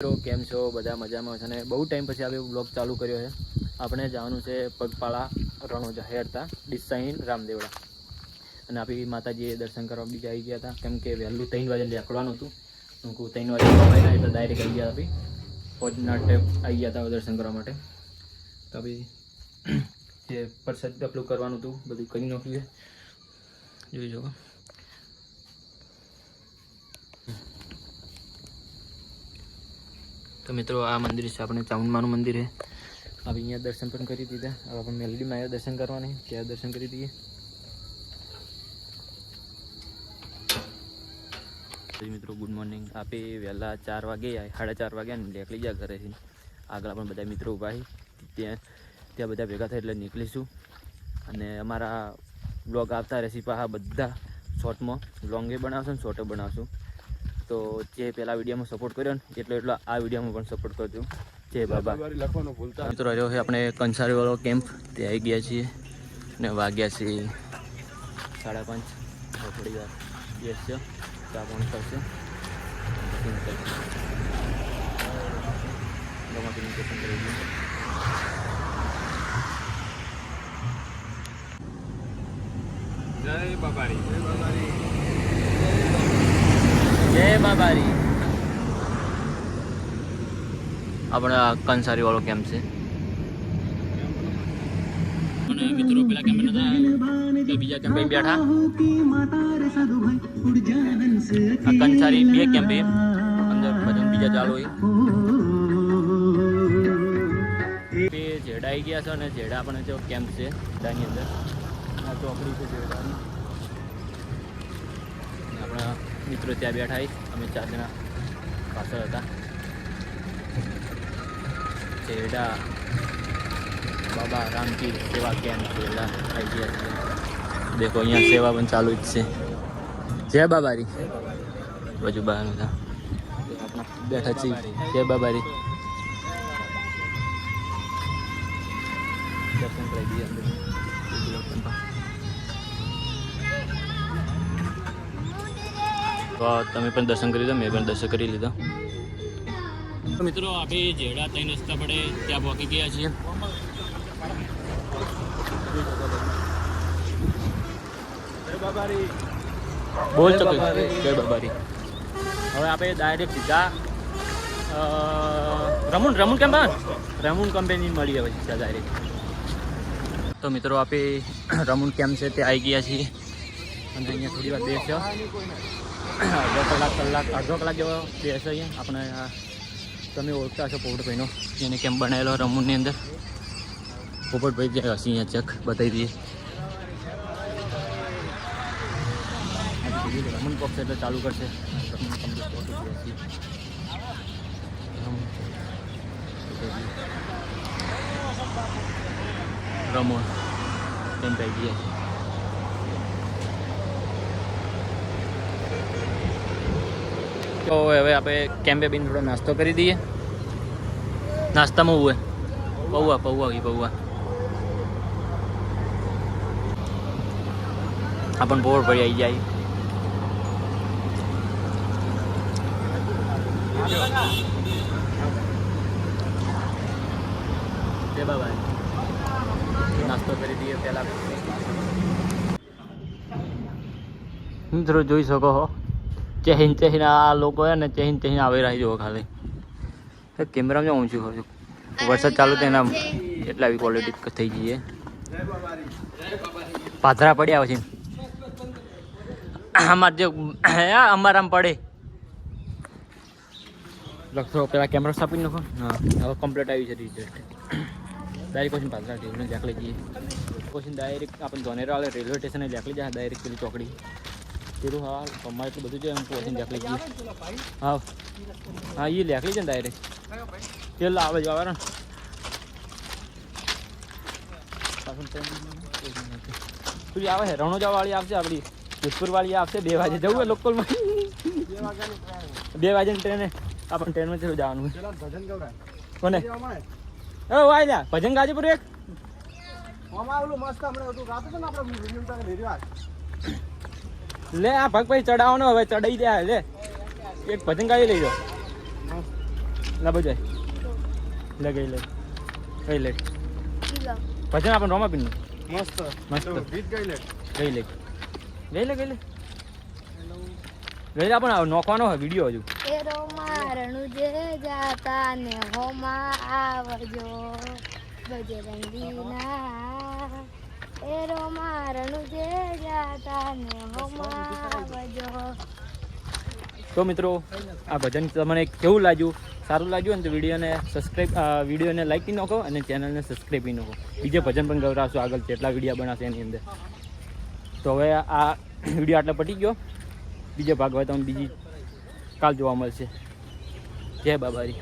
મિત્રો કેમ છો? બધા મજામાં છે અને બહુ ટાઈમ પછી આપણે બ્લોગ ચાલુ કર્યો છે. આપણે જવાનું છે પગપાળા રણોજા હેરતા ડિસાઈન રામદેવડા. અને આપણી માતાજીએ દર્શન કરવા બીજા આવી ગયા હતા. કેમ કે વહેલું ત્રણ વાગે નીકળવાનું હતું. હું ત્રણ વાગે એટલે ડાયરેક્ટ આવી ગયા આપી ફોજના ટેપ આવી ગયા હતા દર્શન કરવા માટે. તો આપી જે પ્રસાદ આપણું કરવાનું હતું, બધું કરી નાખ્યું છે. જોઈ જો તો મિત્રો, આ મંદિર છે આપણે ચામુંડમાનું મંદિર છે. હવે અહીંયા દર્શન પણ કરી દીધા. હવે આપણે મેલડીમાં આવ્યા દર્શન કરવાની ત્યાં દર્શન કરી દઈએ. મિત્રો ગુડ મોર્નિંગ આપે વહેલા ચાર વાગે, સાડા ચાર વાગે નીકળી ગયા ઘરેથી આગળ પણ બધા મિત્રો ઊભા ત્યાં ત્યાં બધા ભેગા થાય એટલે નીકળીશું. અને અમારા બ્લોગ આવતા રહેશે પાછા બધા. શોર્ટમાં લોંગે બનાવશું ને શોર્ટે બનાવશું. તો જે પહેલા વિડીયોમાં સપોર્ટ કર્યો ને એટલો એટલો આ વિડીયોમાં પણ સપોર્ટ કરજો. જય બાબા. મિત્રો રહ્યો છે આપણે કંસારી વાળો કેમ્પ તે આવી ગયા છીએ ને વાગ્યા છીએ સાડા પાંચ. થોડી વાર બેસશે ચા પણ કરશે. જય બાબારી જય બાબારી. જય બાબારી. આપણા કંસારી વાળો કેમ્પ છે મિત્રો પેલા બીજા કેમ્પે બેઠા. કંસારી બે કેમ્પે અંદર બીજા ચાલુ હોય. તે જેડા ગયા છે અને જેડા પણ જો કેમ્પ છે ચોકડી છે આપણા મિત્રો ત્યાં બેઠા છે અમે ચાર જણા પાછળ હતા. જેડા બાબા, રામજી સેવા કેમ્પ જેડા થઈ ગયા છે દેખો, અહીંયા સેવા પણ ચાલુ જ છે. જય બાબારી. બાજુ બહાર હતા. બેઠા છીએ. જય બાબારી. દર્શન કરી દઈએ અંદર. તો તમે પણ દર્શન કરી લીધા મેં પણ દર્શન કરી લીધા. મિત્રો આપણે જેડા ત્રણ રસ્તા પડે ત્યાં પહોંચી ગયા છીએ. બોલ તો. જય બાબારી. હવે આપણે ડાયરેક્ટ સીધા રમુન રમુન કેમ રમુન કંપની મળી હવે સીધા ડાયરેક્ટ તો મિત્રો આપણે રમુન કેમ્પ છે તે આવી ગયા છીએ. અને અહીંયા થોડી વાર બેસ્યો. અડધો કલાક કલાક, અડધો કલાક જેવો બેસો અહીંયા. આપણે તમે ઓળખતા હશો પોપટભાઈનો. એને કેમ્પ બનાવેલો રમૂનની અંદર. પોપટભાઈ જે હશે અહીંયા ચક બતાવી દઈએ. રમણ બોક્સ એટલે ચાલુ કરશે. રમણ કમ્પ્લીટ પહોંચી ગયા છીએ રમણ તેમ થઈ ગયા છે તો હવે આપણે કેમ્પે બી થોડો નાસ્તો કરી દઈએ. નાસ્તામાં હોય પૌવા પૌવા ઘી પૌવા. આપણ બોર પડી આવી જાય. નાસ્તો કરી દઈએ પહેલા. મિત્રો, જોઈ શકો છો ચહેન ચહીન આ લોકો હે ને ચહીન ચહીન આવી રહી જુઓ ખાલી. કેમેરામાં હું ઊંચું છું વરસાદ ચાલુ થાય એના એટલા આવી ક્વોલિટી થઈ જઈએ પાથરા પડ્યા પછી. અમાર જે અમારામાં પડે. લખો, પેલા કેમેરા સ્થાપી નાખો. હા કમ્પ્લીટ આવી છે રિઝલ્ટ ડાયરેક્ટ પછી પાથરા ટેબલને જાકલી જઈએ પછી ડાયરેક્ટ આપણે ધોનેરા રેલવે સ્ટેશને જાકલી જાય ડાયરેક્ટ પેલી ચોકડી. પેલું હા, અમારે એટલું બધું છે એમ પછી લેખલી જઈએ હા હા એ લેખલી છે ને ડાયરેક્ટ તેલ આવે જવા ને પેલી આવે છે, રણોજા વાળી આવશે આપણી જોધપુર વાળી આવશે, બે વાગે જવું હોય લોકલમાં બે વાગ્યાની ટ્રેને આપણને ટ્રેનમાં ચલો જવાનું કોને? એ વાય લ્યા, ભજન ગાજીપુર એક. મસ્ત હમણાં હતું હતું ને આપણે. લે આ ભગ ભાઈ ચડાવવાનો હવે ચડાઈ દે લે. એક ભજન ગાઈ લઈ જાઓ લે બજાય. લે ગઈ લે. ગઈ લે. ભજન આપણે રોમાપીનનું મસ્ત. મસ્ત. તો ગીત ગઈ લે. ગઈ લે. ગઈ લે ગઈ લે. ગઈ લે પણ નોખવાનો હોય વીડિયો હજુ. એ રોમા જે જાતા ને હોમાં આવજો. બજરંગીના એરો મારણું જે જાતા ને હોમાં આવજો તો મિત્રો આ ભજન તમને કેવું લાગ્યું? સારું લાગ્યું ને તો વિડીયોને સબસ્ક્રાઈબ વિડીયોને લાઈક બી નાખો અને ચેનલને સબસ્ક્રાઈબ બી નાખો. બીજે ભજન પણ ગવડાવશું આગળ જેટલા વીડિયો બનાવશે એની અંદર. તો હવે આ વીડિયો આટલો પટી ગયો. બીજો ભાગ હોય તમને બીજી કાલ જોવા મળશે. જય બાબારી.